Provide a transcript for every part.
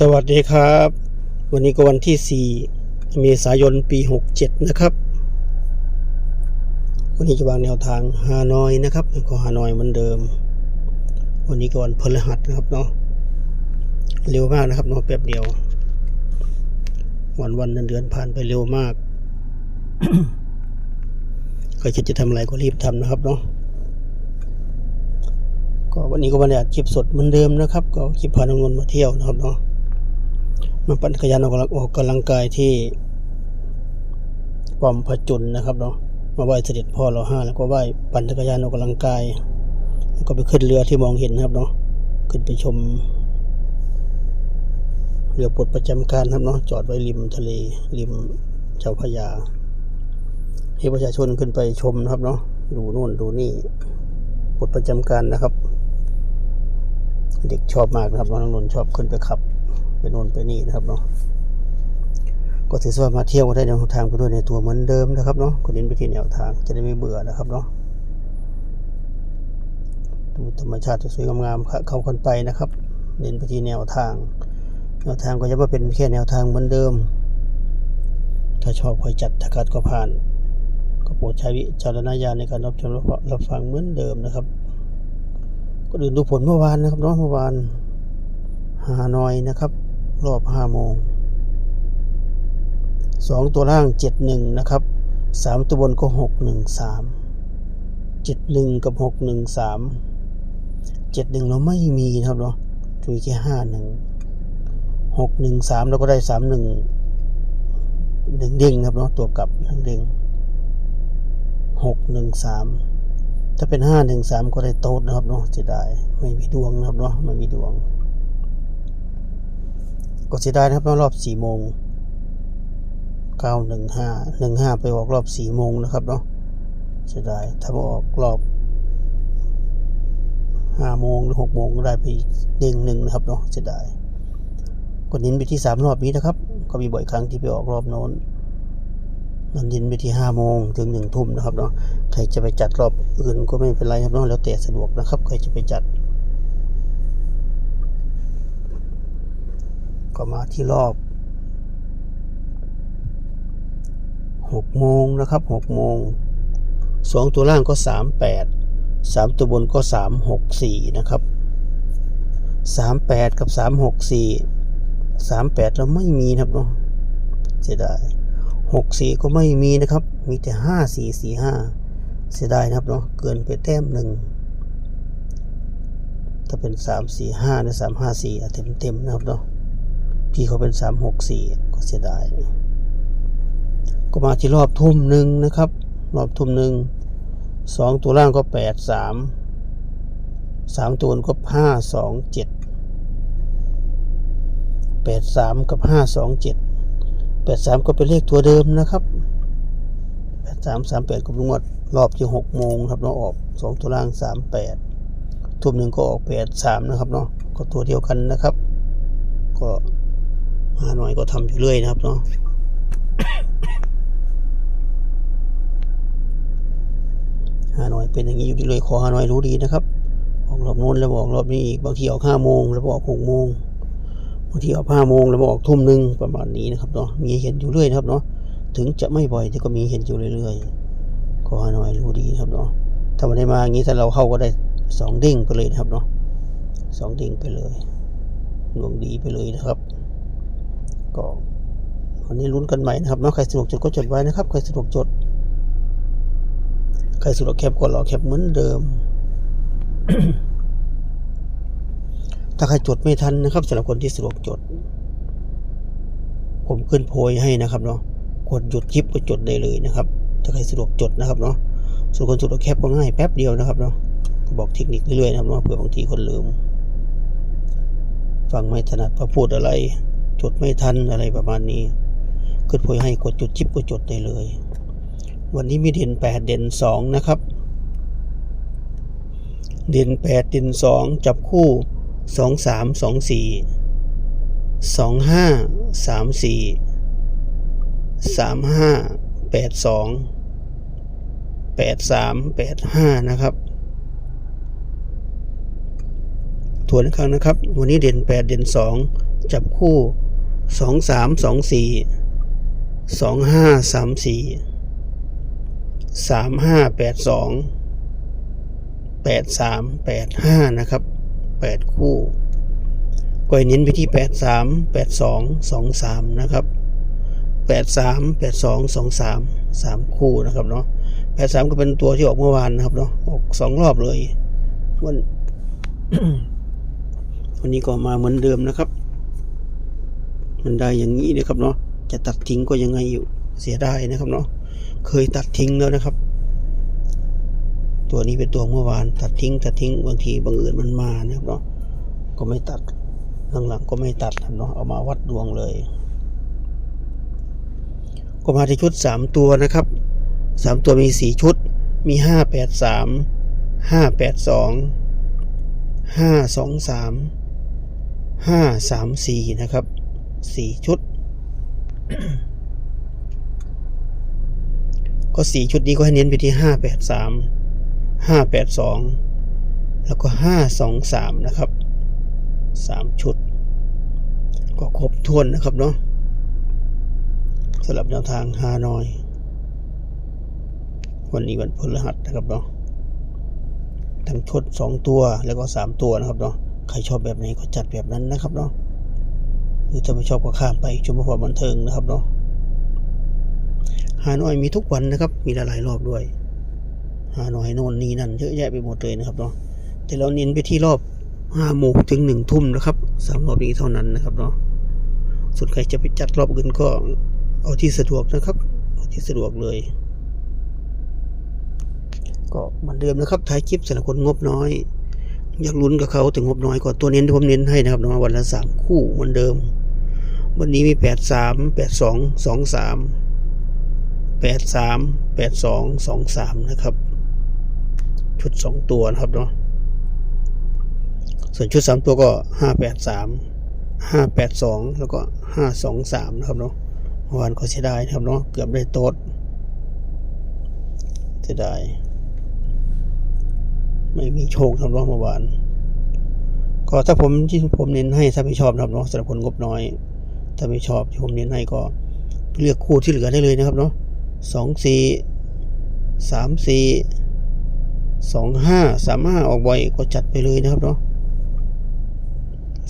สวัสดีครับ วันนี้ก็วันที่ 4 เมษายนปี 67 นะครับ วันนี้จะวางแนวทางฮานอยนะครับก็ฮานอยเหมือนเดิม วันนี้ก็วันพฤหัสนะครับเนาะเร็วมากนะครับเนาะแป๊บเดียว วันวันเดือนเดือนผ่านไปเร็วมากใครคิดจะทำอะไรก็รีบทำนะครับเนาะก็วันนี้ก็วันนี้อัดคลิปสดเหมือนเดิมนะครับ ก็คลิปพานงนนมาเที่ยวนะครับเนาะ มาปั่นจักรยานออกกำลังออกกำลังกายที่ป้อมพระจุลนะครับเนาะมาไหว้เสด็จพ่อเราห้าแล้วก็ไหว้ปั่นจักรยานออกกำลังกาย แล้วก็ไปขึ้นเรือที่มองเห็นนะครับเนาะขึ้นไปชม เรือปลดประจำการครับเนาะจอดไว้ริมทะเลริมเจ้าพระยาให้ประชาชนขึ้นไปชมนะครับเนาะดูโน่นดูนี่ปลดประจำการนะครับ เด็กชอบมากนะครับน้องนนท์ชอบขึ้นไปขับ ไปโน่นไปนี่นะครับเนาะก็ถือว่ามาเที่ยวก็ได้แนวทางไปด้วยในตัวเหมือนเดิมนะครับเนาะก็เน้นไปที่แนวทางจะได้ไม่เบื่อนะครับเนาะดูธรรมชาติสวยงามๆเข้ากันไปนะครับ เน้นไปที่แนวทาง แนวทางก็จะว่าเป็นแค่แนวทางเหมือนเดิม ถ้าชอบคอยจัดถ้ากัดก็ผ่าน ก็โปรดใช้วิจารณญาณในการรับชมรับฟังเหมือนเดิมนะครับ ก็ดูผลเมื่อวานนะครับเนาะเมื่อวานหาหน่อยนะครับ รอบห้าโมงสองตัวล่างเจ็ดหนึ่งนะครับสามตัวบนก็หกหนึ่งสามเจ็ดหนึ่งกับหกหนึ่งสามเจ็ดหนึ่งเราไม่มีครับเนาะจุยแค่ห้าหนึ่งหกหนึ่งสามเราก็ได้สามหนึ่งเด้งครับเนาะตัวกลับหนึ่งเด้งหกหนึ่งสามถ้าเป็นห้าหนึ่งสามก็ได้โต๊ดนะครับเนาะเสียดายไม่มีดวงนะครับเนาะไม่มีดวง ก็เสียดายนะครับรอบสี่โมงเก้าหนึ่งห้าหนึ่งห้าไปออกรอบสี่โมงนะครับเนาะเสียดายถ้ามาออกรอบห้าโมงหรือหกโมงก็ได้ไปเด้งหนึ่งนะครับเนาะเสียดายก็เน้นไปที่สามรอบนี้นะครับ ก็มีบ่อยครั้งที่ไปออกรอบโน้นนอนเย็นไปที่ห้าโมงถึงหนึ่งทุ่มนะครับเนาะใครจะไปจัดรอบอื่นก็ไม่เป็นไรครับเนาะแล้วแต่สะดวกนะครับ ใครจะไปจัด ก็มาที่รอบหกโมงนะครับหกโมงสองตัวล่างก็สามแปดสามตัวบนก็สามหกสี่นะครับสามแปดกับสามหกสี่สามแปดเราไม่มีนะครับเนาะเสียดายหกสี่ก็ไม่มีนะครับ มีแต่ห้าสี่สี่ห้าเสียดายนะครับเนาะเกินไปแต้มหนึ่งถ้าเป็นสามสี่ห้านะสามห้าสี่เต็มเต็มๆนะครับเนาะ พี่เขาเป็นสามหกสี่ก็เสียดายก็มาที่รอบทุ่มหนึ่งนะครับ รอบทุ่มหนึ่งสองตัวล่างก็แปดสามสามตัวก็ห้าสองเจ็ดแปดสามกับห้าสองเจ็ดแปดสามก็เป็นเลขตัวเดิมนะครับแปดสามสามแปดก็เป็นงวดรอบที่หกโมงครับเราออกสองตัวล่างสามแปดทุ่มหนึ่งก็ออกแปดสามนะครับเนาะก็ตัวเดียวกันนะครับ ก็ หาหน่อยก็ทำอยู่เรื่อยนะครับเนาะหาหน่อยเป็นอย่างนี้อยู่ดีเลยขอหาหน่อยรู้ดีนะครับออกรอบโน้นแล้วบอกรอบนี้อีกบางทีออกห้าโมงแล้วบอกหกโมงบางทีออกห้าโมงแล้วมาอกทุ่มหนึ่งประมาณนี้นะครับเนาะมีเห็นอยู่เรื่อยนะครับเนาะถึงจะไม่บ่อยแต่ก็มีเห็นอยู่เรื่อยๆขอหน่อยรู้ดีครับเนาะถ้าวันได้มาอย่างนี้ถ้าเราเข้าก็ได้สองเด้งไปเลยนะครับเนาะสองเด้งไปเลยดวงดีไปเลยนะครับ ก็วันนี้ลุ้นกันใหม่นะครับเนาะใครสะดวกจดก็จดไว้นะครับ ใครสะดวกจด ใครสะดวกแคปก็รอแคปเหมือนเดิม ถ้าใครจดไม่ทันนะครับสำหรับคนที่สะดวกจด ผมขึ้นโพยให้นะครับเนาะกดหยุดคลิปก็จดได้เลยนะครับ ถ้าใครสะดวกจดนะครับเนาะส่วนคนสะดวกแคปก็ง่ายแป๊บเดียวนะครับเนาะบอกเทคนิคเรื่อยๆนะครับเนาะเผื่อบางทีคนลืม ฟังไม่ถนัดพอพูดอะไร จดไม่ทันอะไรประมาณนี้ขึ้นโพยให้กดหยุดคลิปก็จดได้เลย วันนี้มีเด่นแปดเด่นสองนะครับ เด่นแปดเด่นสองจับคู่สองสามสองสี่สองห้าสามสี่สามห้าแปดสองแปดสามแปดห้านะครับทวนอีกครั้งนะครับ วันนี้เด่นแปดเด่นสองจับคู่ สองสามสองสี่สองห้าสามสี่สามห้าแปดสองแปดสามแปดห้านะครับแปดคู่ก็ให้เน้นไปที่แปดสามแปดสองสองสามนะครับแปดสามแปดสองสองสามสามคู่นะครับเนาะแปดสามก็เป็นตัวที่ออกเมื่อวานนะครับเนาะออกสองรอบเลยวันวันนี้ก็มาเหมือนเดิมนะครับ มันได้อย่างนี้นะครับเนาะจะตัดทิ้งก็ยังไงอยู่เสียดายนะครับเนาะเคยตัดทิ้งแล้วนะครับ ตัวนี้เป็นตัวเมื่อวานตัดทิ้งตัดทิ้งบางทีบังเอิญมันมานะครับเนาะก็ไม่ตัดหลังๆก็ไม่ตัดเนาะเอามาวัดดวงเลย ก็มาที่ชุดสามตัวนะครับสามตัวมีสี่ชุดมีห้าแปดสามห้าแปดสองห้าสองสามห้าสามสี่นะครับ สี่ชุด ก็สี่ชุดนี้ก็ให้เน้นไปที่ห้าแปดสามห้าแปดสองแล้วก็ห้าสองสามนะครับสามชุด ก็ครบถ้วนนะครับเนาะสำหรับแนวทางฮานอย วันนี้วันพฤหัสนะครับเนาะทั้งชุดสองตัวแล้วก็สามตัวนะครับเนาะใครชอบแบบไหนก็จัดแบบนั้นนะครับเนาะ หรือถ้าไม่ชอบก็ข้ามไปชมความบันเทิงนะครับเนาะฮานอยมีทุกวันนะครับ มีหลายรอบด้วยฮานอยโน่นนี่นั่นเยอะแยะไปหมดเลยนะครับเนาะแต่เราเน้นไปที่รอบห้าโมงถึงหนึ่งทุ่มนะครับสามรอบนี้เท่านั้นนะครับเนาะส่วนใครจะไปจัดรอบอื่นก็เอาที่สะดวกนะครับเอาที่สะดวกเลย ก็เหมือนเดิมนะครับท้ายคลิปสำหรับคนงบน้อย อยากลุ้นกับเขาแต่งบน้อยกว่าตัวเน้นที่ผมเน้นให้นะครับเนาะวันละสามคู่เหมือนเดิม วันนี้มีแปดสามแปดสองสองสามแปดสามแปดสองสองสามนะครับ ชุดสองตัวนะครับเนาะส่วนชุดสามตัวก็ห้าแปดสามห้าแปดสองแล้วก็ห้าสองสามนะครับเนาะเมื่อวานก็เสียดายนะครับเนาะเกือบได้โต๊ดเสียดายไม่มีโชคครับเนาะเมื่อวาน ก็ถ้าผมที่ผมเน้นให้ถ้าไม่ชอบนะครับเนาะสำหรับคนงบน้อย ถ้าไม่ชอบที่ผมเน้นให้ก็เลือกคู่ที่เหลือได้เลยนะครับเนาะสองสี่สามสี่สองห้าสามห้าออกบ่อยก็จัดไปเลยนะครับเนาะ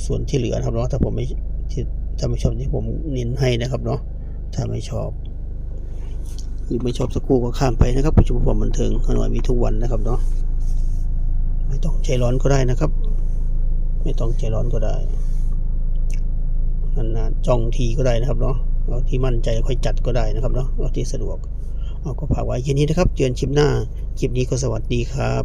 ส่วนที่เหลือนะครับเนาะถ้าผมไม่ที่ถ้าไม่ชอบที่ผมเน้นให้นะครับเนาะถ้าไม่ชอบหรือไม่ชอบสักคู่ก็ข้ามไปนะครับประชุมความบันเทิงขน่อยมีทุกวันนะครับเนาะไม่ต้องใจร้อนก็ได้นะครับ ไม่ต้องใจร้อนก็ได้ นานๆจองทีก็ได้นะครับเนาะเอาที่มั่นใจค่อยจัดก็ได้นะครับเนาะเอาที่สะดวกเอาก็ฝากไว้แค่นี้นะครับเจอกันคลิปหน้าคลิปนี้ก็สวัสดีครับ